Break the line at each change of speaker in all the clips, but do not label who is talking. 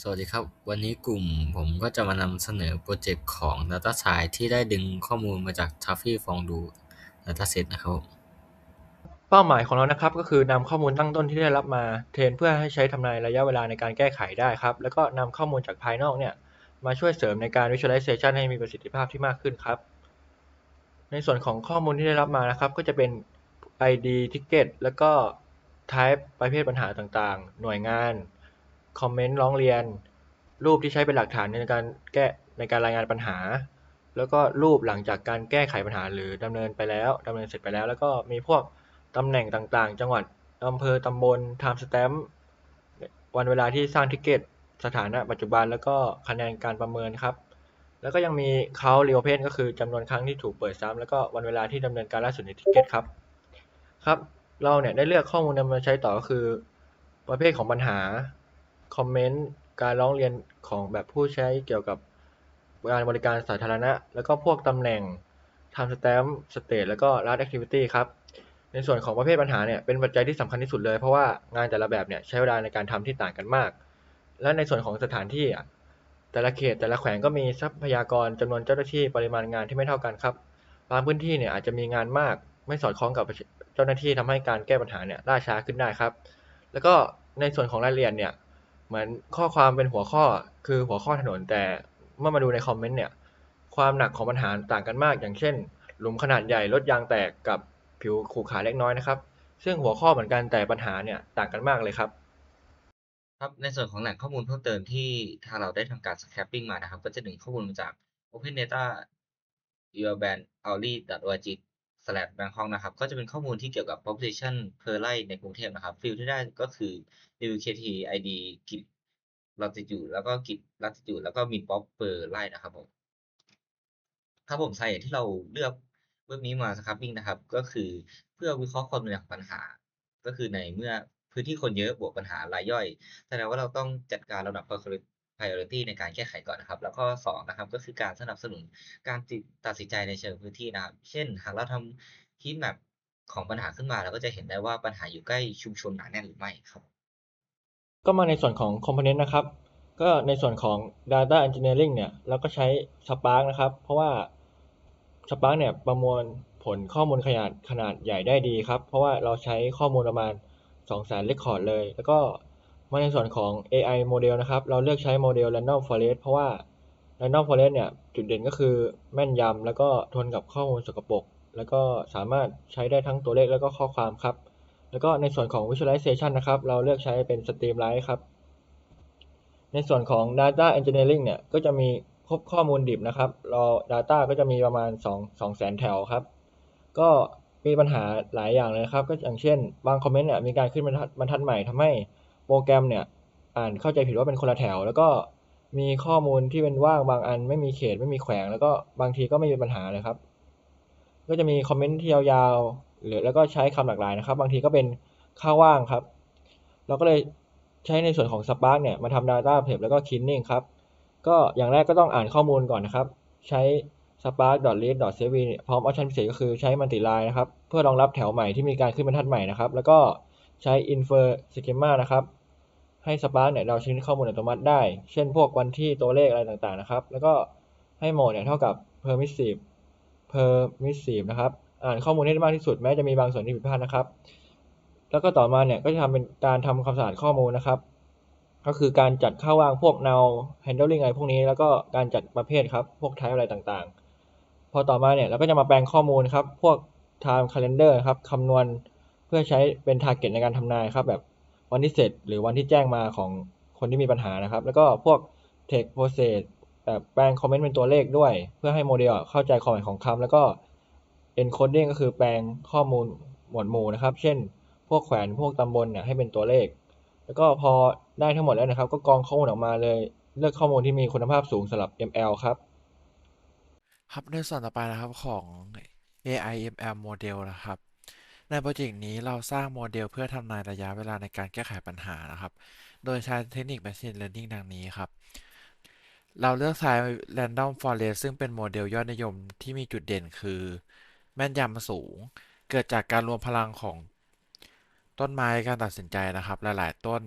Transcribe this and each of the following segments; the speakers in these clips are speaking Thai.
สวัสดีครับ วันนี้กลุ่มผมก็จะมานำเสนอโปรเจกต์ของ Data s c i e n c ที่ได้ดึงข้อมูลมาจาก Tuffy Fondue Dataset นะครับ
เป้าหมายของเรานะครับก็คือนำข้อมูลตั้งต้นที่ได้รับมาเทรนเพื่อให้ใช้ทำนายระยะเวลาในการแก้ไขได้ครับ แล้วก็นำข้อมูลจากภายนอกเนี่ยมาช่วยเสริมในการ visualization ให้มีประสิทธิภาพที่มากขึ้นครับ ในส่วนของข้อมูลที่ได้รับมานะครับ ก็จะเป็น ID ticket แล้วก็ type ประเภทปัญหาต่างๆ หน่วยงาน คอมเมนต์ร้องเรียน รูปที่ใช้เป็นหลักฐานในการแก้ในการรายงานปัญหา แล้วก็รูปหลังจากการแก้ไขปัญหาหรือดำเนินไปแล้วดำเนินเสร็จไปแล้ว แล้วก็มีพวกตำแหน่งต่างๆ จังหวัดอำเภอตำบล time stamp วันเวลาที่สร้างทิเก็ตสถานะปัจจุบันแล้วก็คะแนนการประเมินครับ แล้วก็ยังมี count reopen ก็คือจำนวนครั้งที่ถูกเปิดซ้ำแล้วก็วันเวลาที่ดำเนินการล่าสุดในทิเก็ตครับครับ เราเนี่ยได้เลือกข้อมูลนำมาใช้ต่อก็คือ ประเภทของปัญหา คอมเมนต์ การร้องเรียนของแบบผู้ใช้เกี่ยวกับการบริการสาธารณะ แล้วก็พวกตำแหน่ง time stamp state แล้วก็ last activity ครับ ในส่วนของประเภทปัญหาเนี่ยเป็นปัจจัยที่สำคัญที่สุดเลย เพราะว่างานแต่ละแบบเนี่ยใช้เวลาในการทำที่ต่างกันมาก และในส่วนของสถานที่อะแต่ละเขตแต่ละแขวงก็มีทรัพยากรจำนวนเจ้าหน้าที่ปริมาณงานที่ไม่เท่ากันครับบางพื้นที่เนี่ยอาจจะมีงานมากไม่สอดคล้องกับเจ้าหน้าที่ทำให้การแก้ปัญหาเนี่ยล่าช้าขึ้นได้ครับ แล้วก็ในส่วนของรายละเอียดเนี่ย เหมือนข้อความเป็นหัวข้อคือหัวข้อถนนแต่เมื่อมาดูในคอมเมนต์เนี่ย ความหนักของปัญหาต่างกันมาก อย่างเช่น หลุมขนาดใหญ่รถยางแตกกับผิวขรุขระเล็กน้อยนะครับ ซึ่งหัวข้อเหมือนกันแต่ปัญหาเนี่ยต่างกันมากเลยครับ
ครับในส่วนของแหล่งข้อมูลเพิ่มเติมที่ทางเราได้ทำการ scraping มานะครับ ก็จะดึงข้อมูลมาจาก Open Data Urban Auli org slash Bangkok นะครับ ก็จะเป็นข้อมูลที่เกี่ยวกับ population per ไร่ในกรุงเทพนะครับ ฟิลที่ได้ก็คือ WKT ID กิจ latitude แล้วก็กิจ latitude แล้วก็ min pop per ไร่นะครับผมครับผมสาเหตุที่เราเลือกเว็บนี้มาสครับวิ่งนะครับ ก็คือเพื่อวิเคราะห์ความรุนแรงของปัญหา ก็คือในเมื่อพื้นที่คนเยอะบวกปัญหารายย่อยแสดงว่าเราต้องจัดการลำดับ priority ในการแก้ไขก่อนนะครับ แล้วก็สองนะครับก็คือการสนับสนุนการตัดสินใจในเชิงพื้นที่นะครับ เช่น หากเราทำ heat map ของปัญหาขึ้นมาเราก็จะเห็นได้ว่าปัญหาอยู่ใกล้ชุมชนหนาแน่นหรือไม่ครับ
ก็มาในส่วนของ component นะครับ ก็ในส่วนของ data engineering เนี่ยเราก็ใช้ Spark นะครับ เพราะว่า Spark เนี่ยประมวลผลข้อมูลขนาดขนาดใหญ่ได้ดีครับ เพราะว่าเราใช้ข้อมูลประมาณ200,000 record เลย แล้วก็ มาในส่วนของ AI โมเดลนะครับ เราเลือกใช้โมเดล Random Forest เพราะว่า Random Forest เนี่ย จุดเด่นก็คือแม่นยำแล้วก็ทนกับข้อมูลสกปรกแล้วก็สามารถใช้ได้ทั้งตัวเลขแล้วก็ข้อความครับ แล้วก็ในส่วนของ visualization นะครับ เราเลือกใช้เป็น Streamline ครับ ในส่วนของ data engineering เนี่ย ก็จะมีครบข้อมูลดิบนะครับเรา data ก็จะมีประมาณ 2 2แสนแถวครับ ก็มีปัญหาหลายอย่างเลยครับ ก็อย่างเช่น บางคอมเมนต์เนี่ยมีการขึ้นบรรทัดบรรทัดใหม่ทำให้ โปรแกรมเนี่ยอ่านเข้าใจผิดว่าเป็นคนละแถว แล้วก็มีข้อมูลที่เป็นว่างบางอัน ไม่มีเขตไม่มีแขวง แล้วก็บางทีก็ไม่มีปัญหาเลยครับ ก็จะมีคอมเมนต์ที่ยาวๆหรือแล้วก็ใช้คำหลากหลายนะครับ บางทีก็เป็นค่าว่างครับ เราก็เลยใช้ในส่วนของ Spark เนี่ยมาทำ Data Prep แล้วก็ Cleaning ครับ ก็อย่างแรกก็ต้องอ่านข้อมูลก่อนนะครับ ใช้ spark.read.cv พร้อมออปชันพิเศษก็คือใช้ multi line นะครับ เพื่อรองรับแถวใหม่ที่มีการขึ้นบรรทัดใหม่นะครับ แล้วก็ ใช้ infer schema นะครับ ให้ Spark เนี่ยเราชิ้นข้อมูลอัตโนมัติได้ เช่นพวกวันที่ตัวเลขอะไรต่างๆนะครับ แล้วก็ให้โหมดเนี่ยเท่ากับ permissive permissive นะครับ อ่านข้อมูลให้ได้มากที่สุดแม้จะมีบางส่วนที่ผิดพลาดนะครับ แล้วก็ต่อมาเนี่ยก็จะทำเป็นการทำความสะอาดข้อมูลนะครับ ก็คือการจัดค่าว่างพวก null handling อะไรพวกนี้ แล้วก็การจัดประเภทครับ พวก type อะไรต่างๆ พอต่อมาเนี่ยเราก็จะมาแปลงข้อมูลครับ พวก time calendar ครับคำนวณ เพื่อใช้เป็น target ในการทำนายครับแบบวันที่เสร็จหรือวันที่แจ้งมาของคนที่มีปัญหานะครับ แล้วก็พวก text process แบบแปลงคอมเมนต์เป็นตัวเลขด้วย เพื่อให้โมเดลเข้าใจความหมายของคำแล้วก็ encoding ก็คือแปลงข้อมูลหมวดหมู่นะครับ เช่น พวกแขวนพวกตำบลเนี่ยให้เป็นตัวเลข แล้วก็พอได้ทั้งหมดแล้วนะครับ ก็กรองข้อมูลออกมาเลย เลือกข้อมูลที่มีคุณภาพสูงสำหรับ ML ครับ
ครับในส่วนต่อไปนะครับของ AI ML โมเดลนะครับ ในโปรเจกต์นี้เราสร้างโมเดลเพื่อทำนายระยะเวลาในการแก้ไขปัญหานะครับ โดยใช้เทคนิค Machine Learning ดังนี้ครับ เราเลือกใช้ Random Forest ซึ่งเป็นโมเดลยอดนิยมที่มีจุดเด่นคือ แม่นยำสูง เกิดจากการรวมพลังของต้นไม้การตัดสินใจนะครับ หลาย ๆ ต้น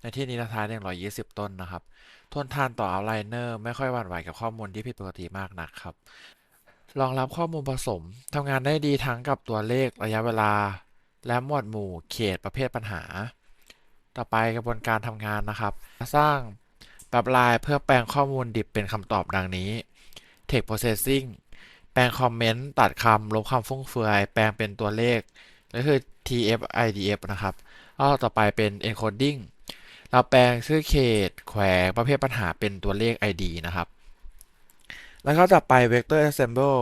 ในที่นี้ราคา120 ต้นนะครับ ทนทานต่อเอาไลเนอร์ ไม่ค่อยหวั่นไหวกับข้อมูลที่ผิดปกติมากนักครับ รองรับข้อมูลผสมทำงานได้ดีทั้งกับตัวเลขระยะเวลา และหมวดหมู่เขตประเภทปัญหา ต่อไปกระบวนการทำงานนะครับ สร้างแป๊บลายเพื่อแปลงข้อมูลดิบเป็นคำตอบดังนี้ Text Processing แปลงคอมเมนต์ตัดคำลบคำฟุ่มเฟือย แปลงเป็นตัวเลขก็คือ TF IDF นะครับแล้วต่อไปเป็น Encoding เราแปลงชื่อเขต แขวงประเภทปัญหาเป็นตัวเลข ID นะครับ แล้วก็ต่อไป Vector Assemble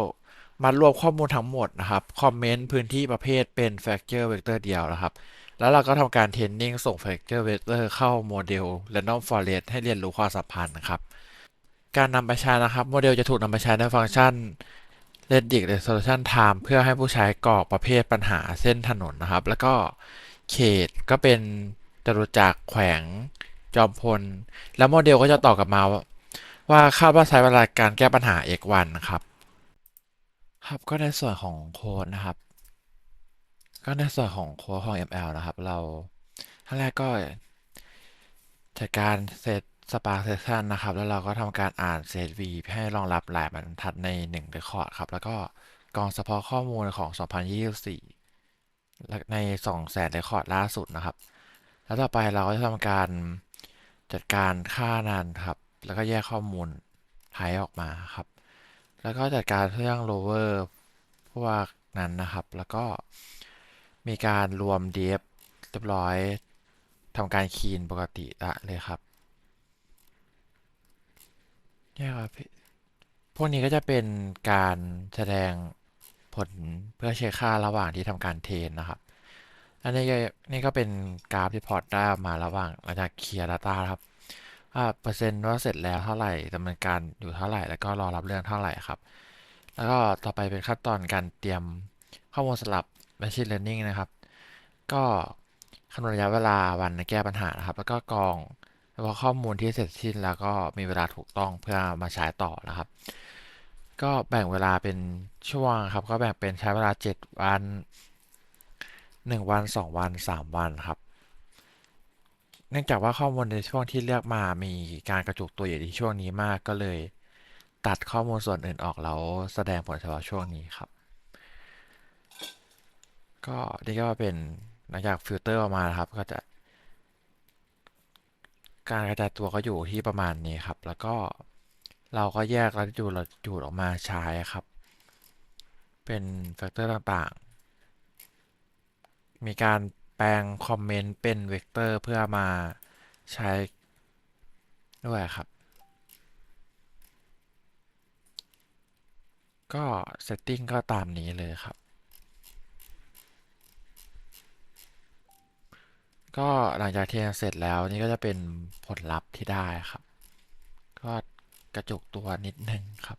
มัดรวมข้อมูลทั้งหมดนะครับ คอมเมนต์พื้นที่ประเภทเป็น Factor Vector เดียวนะครับ แล้วเราก็ทำการเทรนนิ่งส่ง Factor Vector เข้าโมเดล Random Forest ให้เรียนรู้ความสัมพันธ์นะครับ การนำไปใช้นะครับโมเดลจะถูกนำไปใช้ในฟังก์ชัน Redict Resolution Time เพื่อให้ผู้ใช้กรอกประเภทปัญหาเส้นถนนนะครับ แล้วก็เขตก็เป็นจตุจักรแขวงจอมพล แล้วโมเดลก็จะตอบกลับมา ว่าคาดว่าใช้เวลาการแก้ปัญหา x วันนะครับ ครับก็ในส่วนของโค้ดนะครับ ก็ในส่วนของโค้ดของ ML นะครับ เราขั้นแรกก็จัดการเซตสปาเซสชันนะครับ แล้วเราก็ทำการอ่านเซต V ให้รองรับหลายบรรทัดใน1 Record ครับ แล้วก็กรองเฉพาะข้อมูลของ 2024 ใน200,000 Record ล่าสุดนะครับ แล้วต่อไปเราก็จะทำการจัดการค่านานครับ แล้วก็แยกข้อมูลไทยออกมาครับ แล้วก็จัดการเรื่อง lower พวกนั้นนะครับ แล้วก็มีการรวม df เรียบร้อยทำการคีนปกติละเลยครับนี่ครับพวกนี้ก็จะเป็นการแสดงผลเพื่อเช็คค่าระหว่างที่ทำการเทรนนะครับ อันนี้ก็นี่ก็เป็นกราฟที่พอร์ตได้มาระหว่างหลังจากเคลียร์ Data ครับ เปอร์เซ็นต์ว่าเสร็จแล้วเท่าไหร่ดำเนินการอยู่เท่าไหร่ แล้วก็รอรับเรื่องเท่าไหร่ครับ แล้วก็ต่อไปเป็นขั้นตอนการเตรียมข้อมูลสลับ Machine Learning นะครับ ก็คำนวณระยะเวลาวันในแก้ปัญหานะครับ แล้วก็กรองแล้วก็ข้อมูลที่เสร็จสิ้นแล้วก็มีเวลาถูกต้องเพื่อมาใช้ต่อนะครับ ก็แบ่งเวลาเป็นช่วงครับ ก็แบ่งเป็นใช้เวลา 7 วัน 1 วัน 2 วัน 3 วันครับ นื่องจากว่าข้อมูลในช่วงที่เลือกมามีการกระจุกตัวอยู่ที่ช่วงนี้มากก็เลย ตัดข้อมูลส่วนอื่นออกแล้วแสดงผลเฉพาะช่วงนี้ครับ ก็นี่ก็เป็นหลังจากฟิลเตอร์ออกมาครับก็จะ การกระจายตัวก็อยู่ที่ประมาณนี้ครับ แล้วก็เราก็แยกลัติจูดลัติจูดออกมาใช้ครับ เป็นแฟกเตอร์ต่างๆ มีการ แปลงคอมเมนต์เป็นเวกเตอร์เพื่อมาใช้ด้วยครับ ก็เซตติ้งก็ตามนี้เลยครับ ก็หลังจากเทรนเสร็จแล้วนี่ก็จะเป็นผลลัพธ์ที่ได้ครับ ก็กระจุกตัวนิดนึงครับ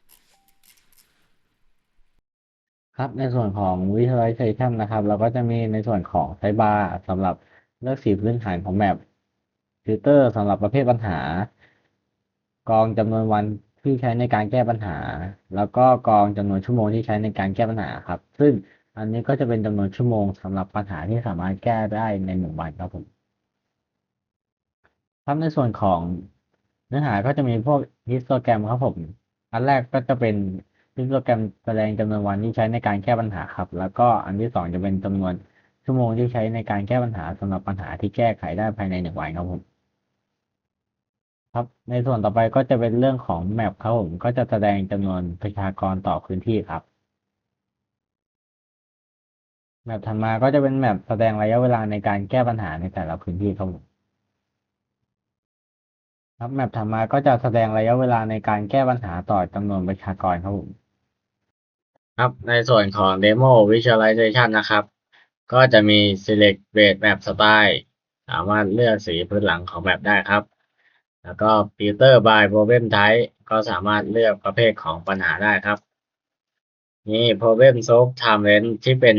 ครับ ในส่วนของ Visualization นะครับ เราก็จะมีในส่วนของไซบาร์สำหรับเลือกสีพื้นฐานของแมปฟิลเตอร์สำหรับประเภทปัญหา กองจำนวนวันที่ใช้ในการแก้ปัญหา แล้วก็กองจำนวนชั่วโมงที่ใช้ในการแก้ปัญหาครับ ซึ่งอันนี้ก็จะเป็นจำนวนชั่วโมงสำหรับปัญหาที่สามารถแก้ได้ในหนึ่งวันครับผมครับในส่วนของเนื้อหาก็จะมีพวกฮิสโตแกรมครับผม อันแรกก็จะเป็น ฮิสโตแกรมแสดงจำนวนวันที่ใช้ในการแก้ปัญหาครับ แล้วก็อันที่สองจะเป็นจำนวนชั่วโมงที่ใช้ในการแก้ปัญหาสำหรับปัญหาที่แก้ไขได้ภายในหนึ่งวันครับผมครับในส่วนต่อไปก็จะเป็นเรื่องของแมปครับผมก็จะแสดงจำนวนประชากรต่อพื้นที่ครับแมปถัดมาก็จะเป็นแมปแสดงระยะเวลาในการแก้ปัญหาในแต่ละพื้นที่ครับผมครับแมปถัดมาก็จะแสดงระยะเวลาในการแก้ปัญหาต่อจำนวนประชากรครับผม
ครับในส่วนของ Demo Visualization นะครับ ก็จะมี Select Base Map Style สามารถเลือกสีพื้นหลังของแมปได้ครับ แล้วก็ Filter by Problem Type ก็สามารถเลือกประเภทของปัญหาได้ครับมี Problem Solve Time Length ที่เป็น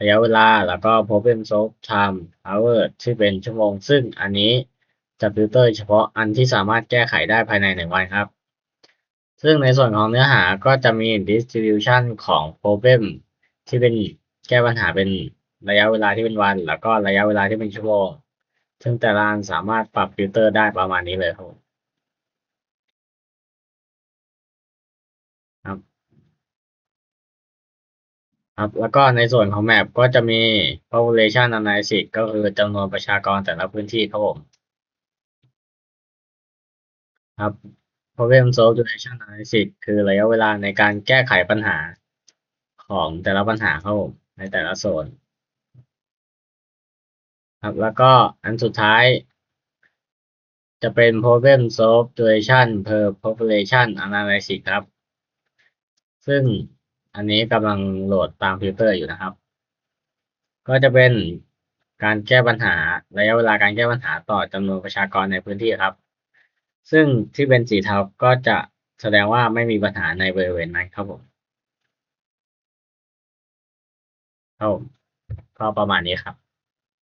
ระยะเวลา แล้วก็ Problem Solve Time Hour ที่เป็นชั่วโมง ซึ่งอันนี้จะฟิลเตอร์เฉพาะอันที่สามารถแก้ไขได้ภายในหนึ่งวันครับ ซึ่งในส่วนของเนื้อหาก็จะมี distribution ของ problem ที่เป็นแก้ปัญหาเป็นระยะเวลาที่เป็นวัน แล้วก็ระยะเวลาที่เป็นชั่วโมง
ซึ่งแต่ละอันสามารถปรับฟิลเตอร์ได้ประมาณนี้เลยครับครับครับแล้วก็ในส่วนของแมปก็จะมี population analysis ก็คือจำนวนประชากรแต่ละพื้นที่ครับผมครับ problem solve duration analysis คือระยะเวลาในการแก้ไขปัญหาของแต่ละปัญหาครับผมในแต่ละโซน ครับแล้วก็อันสุดท้าย จะเป็น problem solve duration per population analysis ครับ ซึ่งอันนี้กำลังโหลดตามฟิลเตอร์อยู่นะครับ ก็จะเป็นการแก้ปัญหาระยะเวลาการแก้ปัญหาต่อจำนวนประชากรในพื้นที่ครับ ซึ่งที่เป็นสีเทาก็จะแสดงว่าไม่มีปัญหาในบริเวณนั้นครับผมครับผมก็ประมาณนี้ครับ